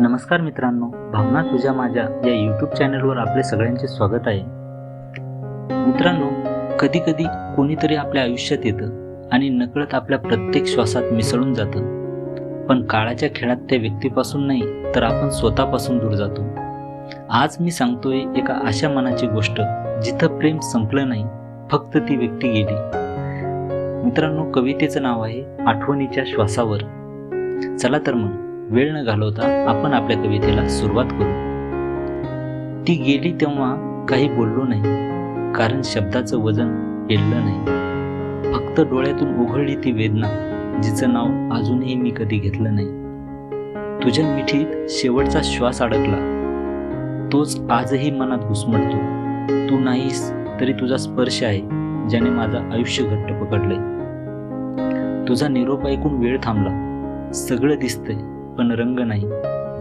नमस्कार मित्रांनो भावना तुझ्या माझ्या या यूट्यूब चॅनलवर आपले सगळ्यांचे स्वागत आहे. मित्रांनो कधी कधी कोणीतरी आपल्या आयुष्यात येतं आणि नकळत आपल्या प्रत्येक श्वासात मिसळून जातं. पण काळाच्या खेळात त्या व्यक्तीपासून नाही तर आपण स्वतःपासून दूर जातो. आज मी सांगतोय एका अशा मनाची गोष्ट जिथं प्रेम संपलं नाही फक्त ती व्यक्ती गेली. मित्रांनो कवितेचं नाव आहे आठवणीच्या श्वासावर. चला तर मग. वेळ न घालवता आपण आपल्या कवितेला सुरुवात करू. ती गेली तेव्हा काही बोललो नाही कारण शब्दाचं वजन हेललं नाही. फक्त डोळ्यातून उघडली ती वेदना जिचं नाव अजूनही मी कधी घेतलं नाही. तुझ्या मिठीत शेवटचा श्वास अडकला. तोच आजही मनात घुसमटतो तू नाहीस तरी तुझा स्पर्श आहे ज्याने माझं आयुष्य घट्ट पकडलंय. तुझा निरोप ऐकून वेळ थांबला. सगळं दिसतंय. पण रंग नाही.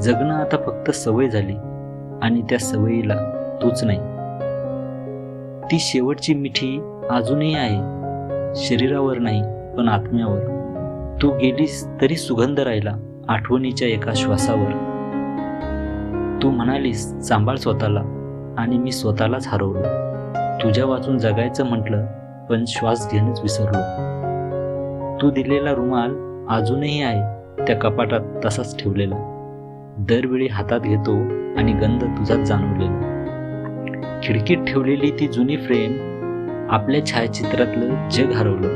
जगणं आता फक्त सवय झाली आणि त्या सवयीला तूच नाही. ती शेवटची मिठी अजूनही आहे. शरीरावर नाही पण आत्म्यावर. तू गेलीस तरी सुगंध राहिला आठवणीच्या एका श्वासावर. तू म्हणालीस सांभाळ स्वतःला आणि मी स्वतःलाच हरवलो. तुझ्या वाचून जगायचं म्हटलं पण श्वास घेणंच विसरलो. तू दिलेला रुमाल अजूनही आहे. त्या कपाटात तसाच ठेवलेला. दरवेळी हातात घेतो आणि गंध तुझाच जाणवलेला. खिडकीत ठेवलेली ती जुनी फ्रेम आपल्या छायाचित्रातलं जग हरवलं.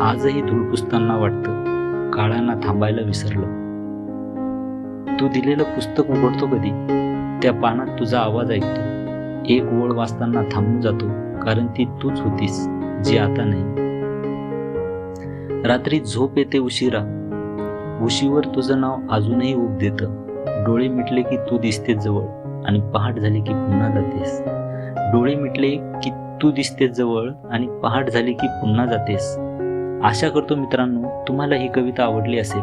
आजही धुळपुसताना वाटतं काळांना थांबायला विसरलं. तू दिलेलं पुस्तक उघडतो कधी? त्या पानात तुझा आवाज ऐकतो. एक ओळ वाचताना थांबून जातो कारण ती तूच होतीस जी आता नाही. रात्री झोप येते उशिरा. उशीवर तुझं नाव अजूनही उब देतं. डोळे मिटले की तू दिसते जवळ आणि पहाट झाली की पुन्हा जातेस. डोळे मिटले की तू दिसते जवळ आणि पहाट झाली की पुन्हा जातेस. आशा करतो मित्रांनो तुम्हाला ही कविता आवडली असेल.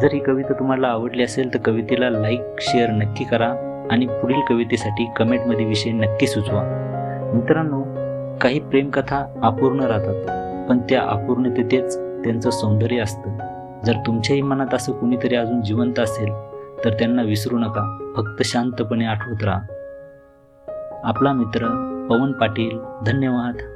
जर ही कविता तुम्हाला आवडली असेल तर कवितेला लाईक शेअर नक्की करा आणि पुढील कवितेसाठी कमेंटमध्ये विषय नक्की सुचवा. मित्रांनो काही प्रेमकथा अपूर्ण राहतात पण त्या अपूर्णतेतेच त्यांचं सौंदर्य असतं. जर तुमच्याही मनात असं कुणीतरी अजून जिवंत असेल तर त्यांना विसरू नका. फक्त शांतपणे आठवत राहा. आपला मित्र पवन पाटील धन्यवाद.